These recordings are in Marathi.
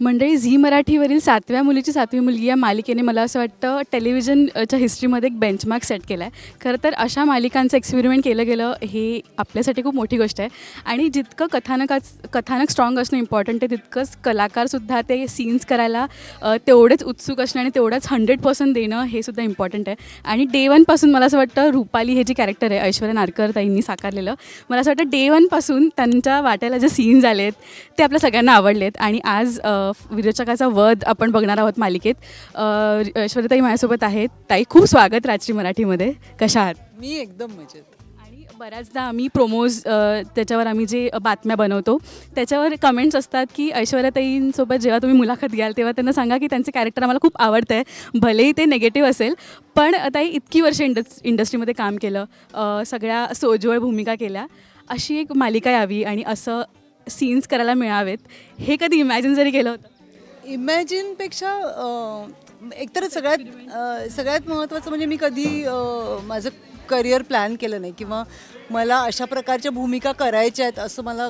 मंडळी झी मराठीवरील सातव्या मुलीची सातवी मुलगी या मालिकेने मला असं वाटतं टेलिव्हिजनच्या हिस्ट्रीमध्ये एक बेंचमार्क सेट केला आहे खरं तर अशा मालिकांचं एक्सपेरिमेंट केलं गेलं हे आपल्यासाठी खूप मोठी गोष्ट आहे. आणि जितकं कथानकाच कथानक स्ट्रॉंग असणं इम्पॉर्टंट आहे तितकंच कलाकारसुद्धा ते सीन्स करायला तेवढेच उत्सुक असणं आणि तेवढंच हंड्रेड पर्सेंट देणं हे सुद्धा इम्पॉर्टंट आहे. आणि डे वनपासून मला असं वाटतं रुपाली हे जे कॅरेक्टर आहे ऐश्वर्या नारकर ताईंनी साकारलेलं मला असं वाटतं डे वनपासून त्यांच्या वाट्याला जे सीन्स आले आहेत ते आपल्या सगळ्यांना आवडलेत. आणि आज विरोचकाचा वध आपण बघणार आहोत मालिकेत. ऐश्वर्याताई माझ्यासोबत आहेत. ताई खूप स्वागत राजश्री मराठीमध्ये. कशा आहात? मी एकदम मजेत. आणि बऱ्याचदा आम्ही प्रोमोज त्याच्यावर आम्ही जे बातम्या बनवतो त्याच्यावर कमेंट्स असतात की ऐश्वर्याताईंसोबत जेव्हा तुम्ही मुलाखत घ्याल तेव्हा त्यांना सांगा की त्यांचे कॅरेक्टर आम्हाला खूप आवडतं आहे भलेही ते नेगेटिव्ह असेल पण ताई इतकी वर्ष इंडस इंडस्ट्रीमध्ये काम केलं सगळ्या सोज्वळ भूमिका केल्या. अशी एक मालिका यावी आणि असं सीन्स करायला मिळावेत. हे कधी इमॅजिन जरी केलं होतं. इमॅजिनपेक्षा एकतर सगळ्यात सगळ्यात महत्त्वाचं म्हणजे मी कधी माझं करिअर प्लॅन केलं नाही किंवा मला अशा प्रकारच्या भूमिका करायच्या आहेत असं मला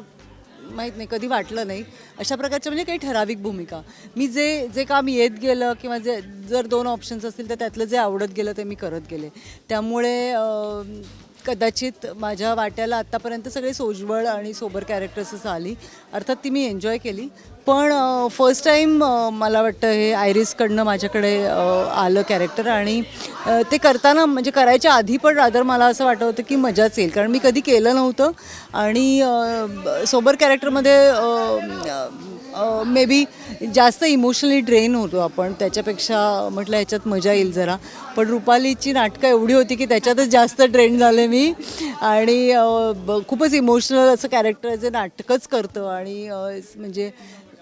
माहीत नाही कधी वाटलं नाही. अशा प्रकारच्या म्हणजे काही ठराविक भूमिका. मी जे जे काम येत गेलं किंवा जे जर दोन ऑप्शन्स असतील तर त्यातलं जे आवडत गेलं ते मी करत गेले. त्यामुळे कदाचित माझ्या वाट्याला आत्तापर्यंत सगळे सोज्वळ आणि सोबर कॅरेक्टर्सच आली. अर्थात ती मी एन्जॉय केली. पण फर्स्ट टाईम मला वाटतं हे आयरिसकडनं माझ्याकडे आलं कॅरेक्टर आणि ते करताना म्हणजे करायच्या आधी पण रादर मला असं वाटत होतं की मजाच येईल. कारण मी कधी केलं नव्हतं. आणि सोबर कॅरेक्टरमध्ये मे बी जास्त इमोशनली ड्रेन होतो आपण. त्याच्यापेक्षा म्हटलं ह्याच्यात मजा येईल जरा. पण रुपालीची नाटकं एवढी होती की त्याच्यातच जास्त ट्रेंड झाले मी. आणि ब- खूपच इमोशनल असं कॅरेक्टर जे नाटकच करतं. आणि म्हणजे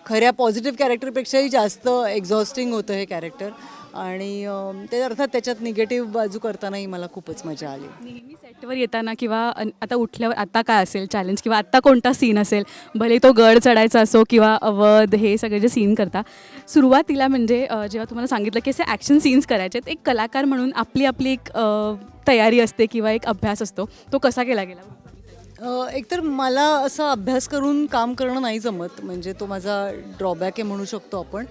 खऱ्या पॉझिटिव्ह कॅरेक्टरपेक्षाही जास्त एक्झॉस्टिंग होतं हे कॅरेक्टर आणि ते अर्थात त्याच्यात निगेटिव्ह बाजू करतानाही मला खूपच मजा आली. नेहमी सेटवर येताना किंवा आता उठल्यावर आता काय असेल चॅलेंज किंवा आत्ता कोणता सीन असेल भले तो गड चढायचा असो किंवा अवध हे सगळे जे सीन करता सुरुवातीला म्हणजे जेव्हा तुम्हाला सांगितलं की असे ॲक्शन सीन्स करायचे एक कलाकार म्हणून आपली आपली एक तयारी असते किंवा एक अभ्यास असतो तो कसा केला गेला? एकतर मला असं अभ्यास करून काम करणं नाही जमत म्हणजे तो माझा ड्रॉबॅक आहे म्हणू शकतो आपण.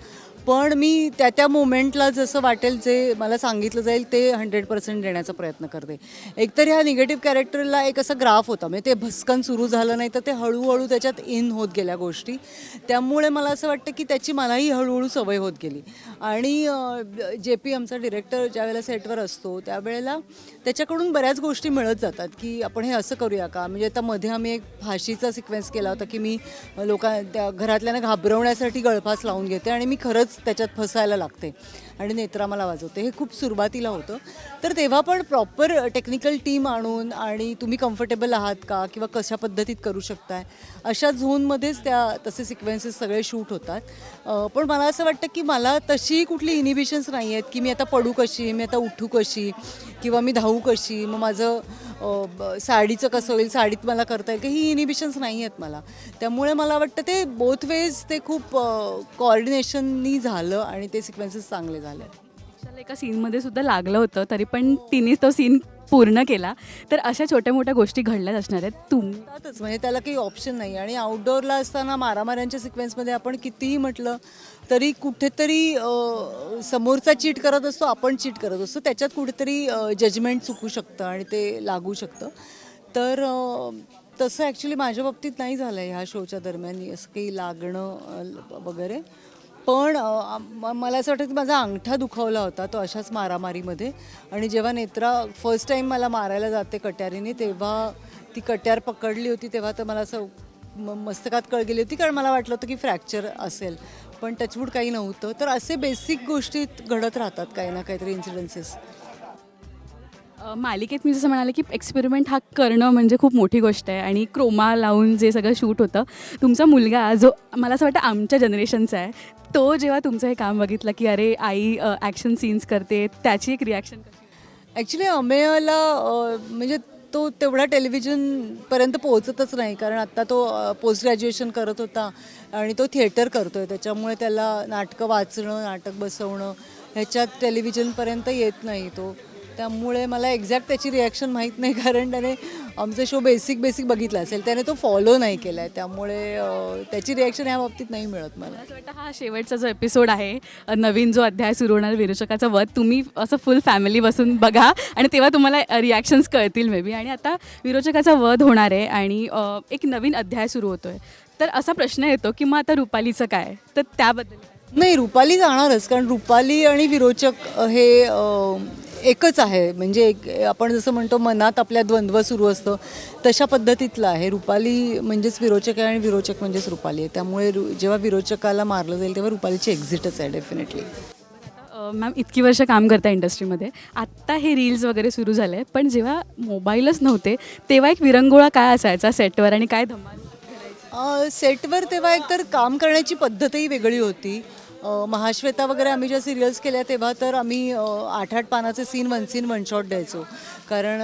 पण मी त्या त्या मोमेंटला जसं वाटेल जे मला सांगितलं जाईल ते हंड्रेड पर्सेंट देण्याचा प्रयत्न करते. एकतर ह्या निगेटिव्ह कॅरेक्टरला एक असा ग्राफ होता म्हणजे ते भस्कन सुरू झालं नाही तर ते हळूहळू त्याच्यात इन होत गेल्या गोष्टी. त्यामुळे मला असं वाटतं की त्याची मलाही हळूहळू सवय होत गेली. आणि जे पी आमचा डिरेक्टर ज्यावेळेला सेटवर असतो त्यावेळेला त्याच्याकडून बऱ्याच गोष्टी मिळत जातात की आपण हे असं करूया का? म्हणजे आता मध्ये आम्ही एक फाशीचा सिक्वेन्स केला होता की मी लोकां त्या घरातल्यांना घाबरवण्यासाठी गळफास लावून घेते आणि मी खरंच त्याच्यात फसायला लागते आणि नेत्रा मला वाजवते. हे खूप सुरुवातीला होतं. तर तेव्हा पण प्रॉपर टेक्निकल टीम आणून आणि तुम्ही कम्फर्टेबल आहात का किंवा कशा पद्धतीत करू शकताय? अशा झोनमध्येच त्या तसे सिक्वेन्सेस सगळे शूट होतात. पण मला असं वाटतं की मला तशी कुठली इनिबिशन्स नाही आहेत की मी आता पडू कशी मी आता उठू कशी किंवा मी धावू कशी. मग माझं ब- साडीचं कसं होईल साडीत मला करता येईल का ही इनिबिशन्स नाही आहेत मला. त्यामुळे मला वाटतं ते बोथ वेज ते खूप कॉर्डिनेशननी झालं आणि ते सिक्वेन्सेस चांगले झाले. अक्षाला एका सीनमध्ये सुद्धा लागलं होतं तरी पण तिनेच तो सीन पूर्ण केला. तर अशा छोट्या मोठ्या गोष्टी घडल्याच असणार आहेत. तुम म्हणजे त्याला काही ऑप्शन नाही. आणि आउटडोअरला असताना मारामाऱ्यांच्या सिक्वेन्समध्ये आपण कितीही म्हटलं तरी कुठेतरी समोरचा चीट करत असतो आपण चीट करत असतो. त्याच्यात कुठेतरी जजमेंट चुकू शकतं आणि ते लागू शकतं. तर तसं ॲक्च्युली माझ्या बाबतीत नाही झालं आहे ह्या शोच्या दरम्यान. असं काही लागणं वगैरे. पण म- मला असं वाटतं की माझा अंगठा दुखावला होता तो अशाच मारामारीमध्ये. आणि जेव्हा नेत्रा फर्स्ट टाईम मला मारायला जाते कट्यारीने तेव्हा ती कट्यार पकडली होती तेव्हा तर मला असं म मस्तकात कळ गेली होती कारण मला वाटलं होतं की फ्रॅक्चर असेल. पण टचवूड काही नव्हतं. तर असे बेसिक गोष्टी घडत राहतात काही ना काहीतरी इन्सिडेन्सेस मालिकेत मी जसं म्हणाले की एक्सपेरिमेंट हा करणं म्हणजे खूप मोठी गोष्ट आहे आणि क्रोमा लावून जे सगळं शूट होतं तुमचा मुलगा जो मला असं वाटतं आमच्या जनरेशनचा आहे तो जेव्हा तुमचं हे काम बघितलं की अरे आई ॲक्शन सीन्स करते त्याची एक रिॲक्शन ॲक्च्युली अमेयला म्हणजे तो तेवढा टेलिव्हिजनपर्यंत पोहोचतच नाही कारण आत्ता तो पोस्ट ग्रॅज्युएशन करत होता आणि तो थिएटर करतो आहे त्याच्यामुळे त्याला नाटकं वाचणं नाटक बसवणं ह्याच्यात टेलिव्हिजनपर्यंत येत नाही तो. त्यामुळे मला एक्झॅक्ट त्याची रिॲक्शन माहीत नाही कारण त्याने आमचा शो बेसिक बेसिक बघितला असेल. त्याने तो फॉलो नाही केला आहे त्यामुळे त्याची रिॲक्शन ह्या बाबतीत नाही मिळत मला. असं वाटतं हा शेवटचा जो एपिसोड आहे नवीन जो अध्याय सुरू होणार विरोचकाचा वध तुम्ही असं फुल फॅमिली बसून बघा. आणि तेव्हा तुम्हाला रिॲक्शन्स कळतील मे बी आणि आता विरोचकाचा वध होणार आहे आणि एक नवीन अध्याय सुरू होतोय. तर असा प्रश्न येतो की मग आता रुपालीचं काय? तर त्याबद्दल? नाही रुपाली जाणारच कारण रुपाली आणि विरोचक हे एकच आहे. म्हणजे एक आपण जसं म्हणतो मनात आपल्या द्वंद्व सुरू असतं. तशा पद्धतीतलं आहे. रुपाली म्हणजेच विरोचक आहे आणि विरोचक म्हणजेच रुपाली आहे. त्यामुळे रु जेव्हा विरोचकाला मारलं जाईल तेव्हा रुपालीची एक्झिटच आहे डेफिनेटली मॅम इतकी वर्ष काम करता इंडस्ट्रीमध्ये आत्ता हे रील्स वगैरे सुरू झाले पण जेव्हा मोबाईलच नव्हते तेव्हा एक विरंगुळा काय असायचा सेटवर आणि काय धमाल? सेटवर तेव्हा एकतर काम करण्याची पद्धतही वेगळी होती. महाश्वेता वगैरे आम्ही ज्या सिरियल्स केल्या तेव्हा तर आम्ही आठ आठ पानाचे scene one scene one shot द्यायचो. कारण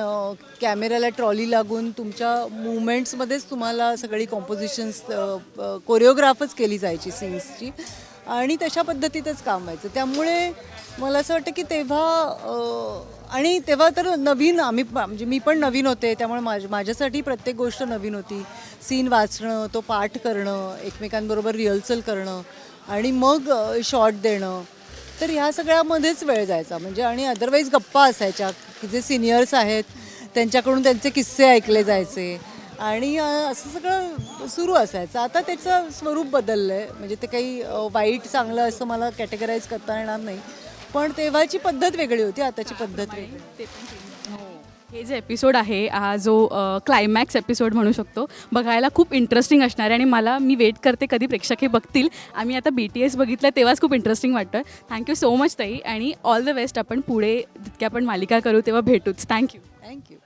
कॅमेऱ्याला ट्रॉली लागून तुमच्या मुवमेंट्समध्येच तुम्हाला सगळी कॉम्पोजिशन्स कोरिओग्राफच केली जायची सीन्सची आणि तशा पद्धतीतच काम व्हायचं. त्यामुळे मला असं वाटतं की तेव्हा आणि तेव्हा तर नवीन आम्ही म्हणजे मी पण नवीन होते. त्यामुळे माझ माझ्यासाठी प्रत्येक गोष्ट नवीन होती. सीन वाचणं तो पाठ करणं एकमेकांबरोबर रिहर्सल करणं. आणि मग शॉर्ट देणं. तर ह्या सगळ्यामध्येच वेळ जायचा. म्हणजे आणि अदरवाईज गप्पा असायच्या. की जे सिनियर्स आहेत त्यांच्याकडून त्यांचे किस्से ऐकले जायचे. आणि असं सगळं सुरू असायचं. आता त्याचं स्वरूप बदललं आहे म्हणजे ते काही वाईट चांगलं असं मला कॅटेगराईज करता येणार नाही. पण तेव्हाची पद्धत वेगळी होती. आताची पद्धत वेगळी. हे जे एपिसोड आहे हा जो क्लायमॅक्स एपिसोड म्हणू शकतो बघायला खूप इंटरेस्टिंग असणार आहे आणि मला मी वेट करते कधी प्रेक्षक हे बघतील. आम्ही आता बी टी एस बघितलं तेव्हाच खूप इंटरेस्टिंग वाटतं. थँक्यू सो मच ताई आणि ऑल द बेस्ट आपण पुढे जितक्या आपण मालिका करू तेव्हा भेटूच. Thank you thank you